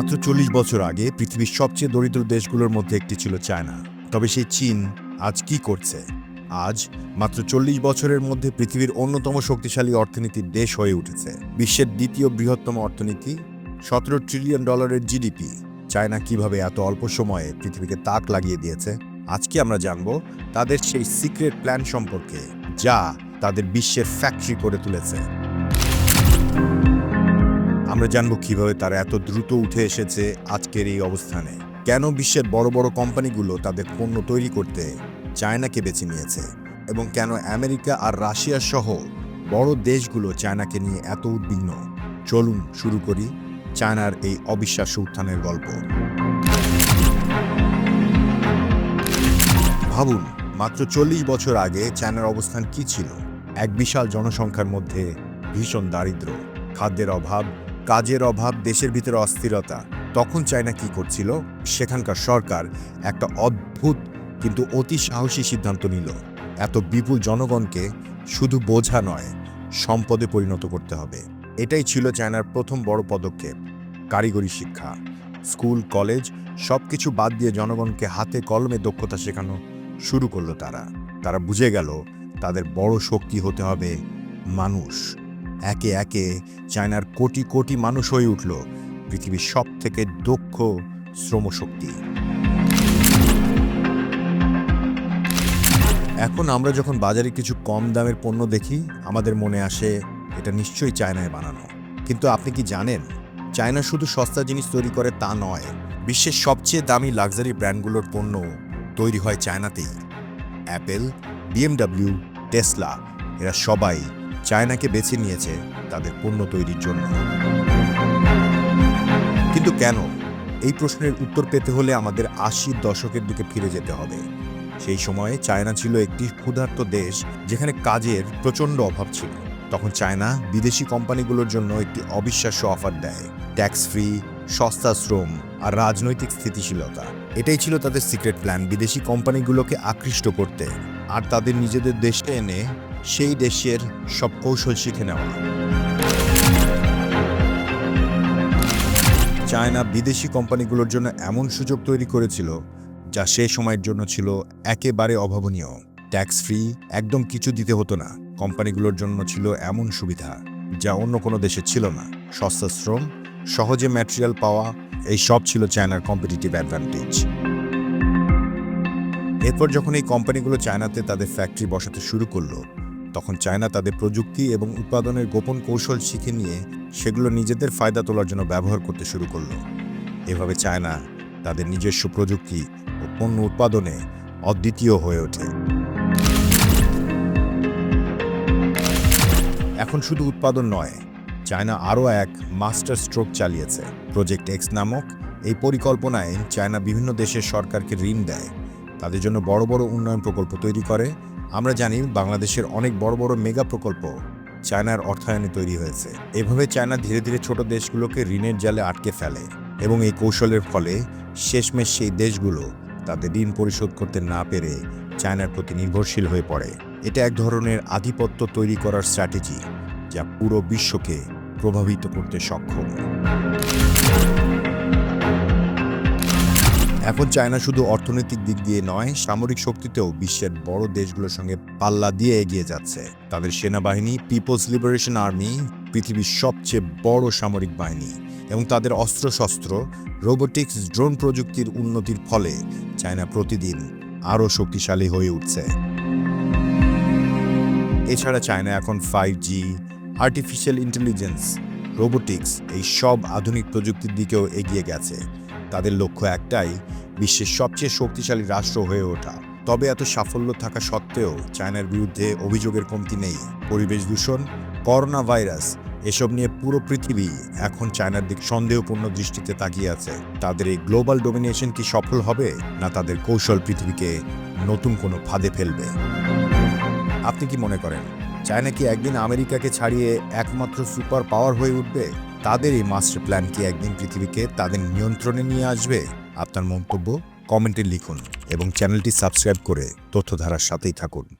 মাত্র চল্লিশ বছর আগে পৃথিবীর সবচেয়ে দরিদ্র দেশগুলোর মধ্যে একটি ছিল চায়না। তবে সেই চীন আজ কি করছে? আজ মাত্র চল্লিশ বছরের মধ্যে পৃথিবীর অন্যতম শক্তিশালী অর্থনীতির দেশ হয়ে উঠেছে। বিশ্বের দ্বিতীয় বৃহত্তম অর্থনীতি, সতেরো ট্রিলিয়ন ডলারের জিডিপি চায়না কীভাবে এত অল্প সময়ে পৃথিবীকে তাক লাগিয়ে দিয়েছে? আজকে আমরা জানব তাদের সেই সিক্রেট প্ল্যান সম্পর্কে, যা তাদের বিশ্বের ফ্যাক্টরি করে তুলেছে। আমরা জানব কীভাবে তারা এত দ্রুত উঠে এসেছে আজকের এই অবস্থানে। কেন বিশ্বের বড় বড় কোম্পানিগুলো তাদের পণ্য তৈরি করতে চায়নাকে বেছে নিয়েছে? এবং কেন আমেরিকা আর রাশিয়া সহ বড় দেশগুলো চায়নাকে নিয়ে এত উদ্বিগ্ন? চলুন শুরু করি চায়নার এই অবিশ্বাস্য উত্থানের গল্প। ভাবুন, মাত্র চল্লিশ বছর আগে চায়নার অবস্থান কি ছিল? এক বিশাল জনসংখ্যার মধ্যে ভীষণ দারিদ্র খাদ্যের অভাব কাজের অভাব, দেশের ভিতরে অস্থিরতা। তখন চায়না কি করছিল? সেখানকার সরকার একটা অদ্ভুত কিন্তু অতি সাহসী সিদ্ধান্ত নিল। এত বিপুল জনগণকে শুধু বোঝা নয়, সম্পদে পরিণত করতে হবে। এটাই ছিল চায়নার প্রথম বড় পদক্ষেপ, কারিগরি শিক্ষা। স্কুল, কলেজ সব কিছু বাদ দিয়ে জনগণকে হাতে কলমে দক্ষতা শেখানো শুরু করল তারা। তারা বুঝে গেল, তাদের বড় শক্তি হতে হবে মানুষ। একে একে চায়নার কোটি কোটি মানুষ হয়ে উঠল, পৃথিবীর সব থেকে দক্ষ শ্রমশক্তি। এখন আমরা যখন বাজারে কিছু কম দামের পণ্য দেখি, আমাদের মনে আসে, এটা নিশ্চয়ই চায়নায় বানানো। কিন্তু আপনি কি জানেন, চায়না শুধু সস্তা জিনিস তৈরি করে তা নয়, বিশ্বের সবচেয়ে দামি লাক্সারি ব্র্যান্ডগুলোর পণ্য তৈরি হয় চায়নাতেই। অ্যাপেল, বিএমডাব্লিউ, টেসলা, এরা সবাই চায়নাকে বেছে নিয়েছে তাদের পণ্য তৈরির জন্য। কিন্তু কেন? এই প্রশ্নের উত্তর পেতে হলে আমাদের আশির দশকের দিকে ফিরে যেতে হবে। সেই সময়ে চায়না ছিল একটি ক্ষুধার্ত দেশ যেখানে কাজের প্রচণ্ড অভাব ছিল। তখন চায়না বিদেশি কোম্পানিগুলোর জন্য একটি অবিশ্বাস্য অফার দেয়। ট্যাক্স ফ্রি সস্তা শ্রম আর রাজনৈতিক স্থিতিশীলতা। এটাই ছিল তাদের সিক্রেট প্ল্যান বিদেশি কোম্পানিগুলোকে আকৃষ্ট করতে। আর তাদের নিজেদের দেশে এনে সেই দেশের সব কৌশল শিখে নেওয়া। চায়না বিদেশি কোম্পানিগুলোর জন্য এমন সুযোগ তৈরি করেছিল, যা সে সময়ের জন্য ছিল একেবারে অভাবনীয়। ট্যাক্স ফ্রি একদম কিছু দিতে হতো না। কোম্পানিগুলোর জন্য ছিল এমন সুবিধা, যা অন্য কোনো দেশে ছিল না। সস্তা শ্রম, সহজে ম্যাটেরিয়াল পাওয়া, এই সব ছিল চায়নার কম্পিটিটিভ অ্যাডভান্টেজ এরপর যখন এই কোম্পানিগুলো চায়নাতে তাদের ফ্যাক্টরি বসাতে শুরু করল তখন চায়না তাদের প্রযুক্তি এবং উৎপাদনের গোপন কৌশল শিখে নিয়ে সেগুলো নিজেদের ফায়দা তোলার জন্য ব্যবহার করতে শুরু করল। এভাবে চায়না তাদের নিজস্ব প্রযুক্তি ও পণ্য উৎপাদনে অদ্বিতীয় হয়ে ওঠে। এখন শুধু উৎপাদন নয়, চায়না আরও এক মাস্টার স্ট্রোক চালিয়েছে। প্রজেক্ট এক্স নামক এই পরিকল্পনায় চায়না বিভিন্ন দেশের সরকারকে ঋণ দেয়। তাদের জন্য বড় বড় উন্নয়ন প্রকল্প তৈরি করে আমরা জানি বাংলাদেশের অনেক বড় বড় মেগা প্রকল্প চায়নার অর্থায়নে তৈরি হয়েছে। এভাবে চায়না ধীরে ধীরে ছোট দেশগুলোকে ঋণের জালে আটকে ফেলে এবং এই কৌশলের ফলে শেষমেশ সেই দেশগুলো তাদের ঋণ পরিশোধ করতে না পেরে চায়নার প্রতি নির্ভরশীল হয়ে পড়ে। এটা এক ধরনের আধিপত্য তৈরি করার স্ট্র্যাটেজি যা পুরো বিশ্বকে প্রভাবিত করতে সক্ষম। এখন চায়না শুধু অর্থনৈতিক দিক দিয়ে নয়, সামরিক শক্তিতেও বিশ্বের বড় দেশগুলোর সঙ্গে পাল্লা দিয়ে এগিয়ে যাচ্ছে। তাদের সেনাবাহিনী পিপলস লিবারেশন আর্মি পৃথিবীর সবচেয়ে বড় সামরিক বাহিনী এবং তাদের অস্ত্রশস্ত্র রোবোটিক্স ড্রোন প্রযুক্তির উন্নতির ফলে চায়না প্রতিদিন আরও শক্তিশালী হয়ে উঠছে। এছাড়া চায়না এখন five G artificial intelligence robotics এই সব আধুনিক প্রযুক্তির দিকেও এগিয়ে গেছে। তাদের লক্ষ্য একটাই বিশ্বের সবচেয়ে শক্তিশালী রাষ্ট্র হয়ে ওঠা। তবে এত সাফল্য থাকা সত্ত্বেও চায়নার বিরুদ্ধে অভিযোগের কমতি নেই। পরিবেশ দূষণ করোনা ভাইরাস এসব নিয়ে পুরো পৃথিবী এখন চায়নার দিক সন্দেহপূর্ণ দৃষ্টিতে তাকিয়ে আছে। তাদের এই গ্লোবাল ডোমিনেশন কি সফল হবে, না তাদের কৌশল পৃথিবীকে নতুন কোনো ফাঁদে ফেলবে? আপনি কি মনে করেন, চায়না কি একদিন আমেরিকাকে ছাড়িয়ে একমাত্র সুপার পাওয়ার হয়ে উঠবে? তাদের এই মাস্টার প্ল্যান কি একদিন পৃথিবীকে তাদের নিয়ন্ত্রণে নিয়ে আসবে? আপনার মন্তব্য কমেন্টে লিখুন এবং চ্যানেলটি সাবস্ক্রাইব করে তথ্যধারার সাথেই থাকুন।